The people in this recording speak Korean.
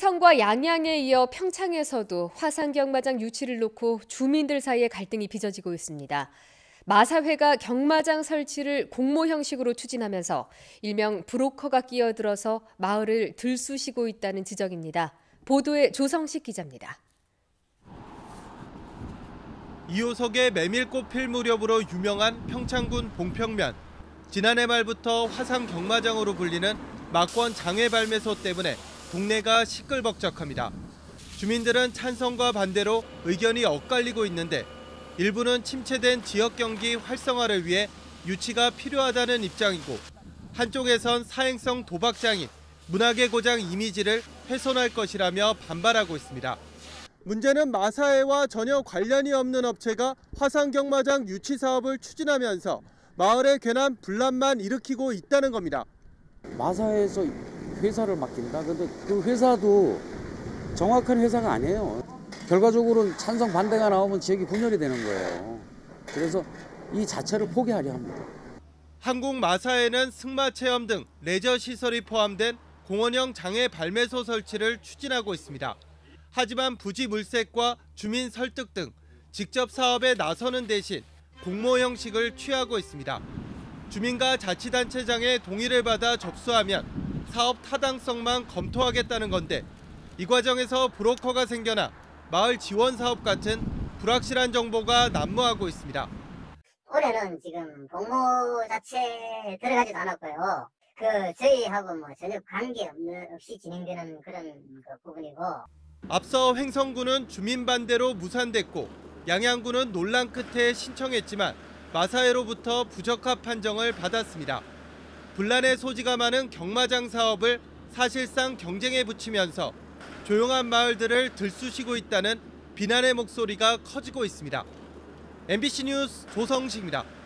횡성과 양양에 이어 평창에서도 화상 경마장 유치를 놓고 주민들 사이에 갈등이 빚어지고 있습니다. 마사회가 경마장 설치를 공모 형식으로 추진하면서 일명 브로커가 끼어들어서 마을을 들쑤시고 있다는 지적입니다. 보도에 조성식 기자입니다. 이호석의 메밀꽃 필 무렵으로 유명한 평창군 봉평면. 지난해 말부터 화상 경마장으로 불리는 막권 장외 발매소 때문에 동네가 시끌벅적합니다. 주민들은 찬성과 반대로 의견이 엇갈리고 있는데 일부는 침체된 지역 경기 활성화를 위해 유치가 필요하다는 입장이고 한쪽에선 사행성 도박장인 문화계 고장 이미지를 훼손할 것이라며 반발하고 있습니다. 문제는 마사회와 전혀 관련이 없는 업체가 화상경마장 유치 사업을 추진하면서 마을에 괜한 분란만 일으키고 있다는 겁니다. 마사에서 회사를 맡긴다. 근데 그 회사도 정확한 회사가 아니에요. 결과적으로는 찬성 반대가 나오면 지역이 분열이 되는 거예요. 그래서 이 자체를 포기하려 합니다. 한국 마사에는 승마 체험 등 레저 시설이 포함된 공원형 장애 발매소 설치를 추진하고 있습니다. 하지만 부지 물색과 주민 설득 등 직접 사업에 나서는 대신 공모 형식을 취하고 있습니다. 주민과 자치단체장의 동의를 받아 접수하면 사업 타당성만 검토하겠다는 건데 이 과정에서 브로커가 생겨나 마을 지원 사업 같은 불확실한 정보가 난무하고 있습니다. 올해는 지금 공모 자체에 들어가지도 않았고요. 그 저희하고 뭐 전혀 관계 없는 없이 진행되는 그런 그 부분이고 앞서 횡성구는 주민 반대로 무산됐고 양양구는 논란 끝에 신청했지만 마사회로부터 부적합 판정을 받았습니다. 분란의 소지가 많은 경마장 사업을 사실상 경쟁에 붙이면서 조용한 마을들을 들쑤시고 있다는 비난의 목소리가 커지고 있습니다. MBC 뉴스 조성식입니다.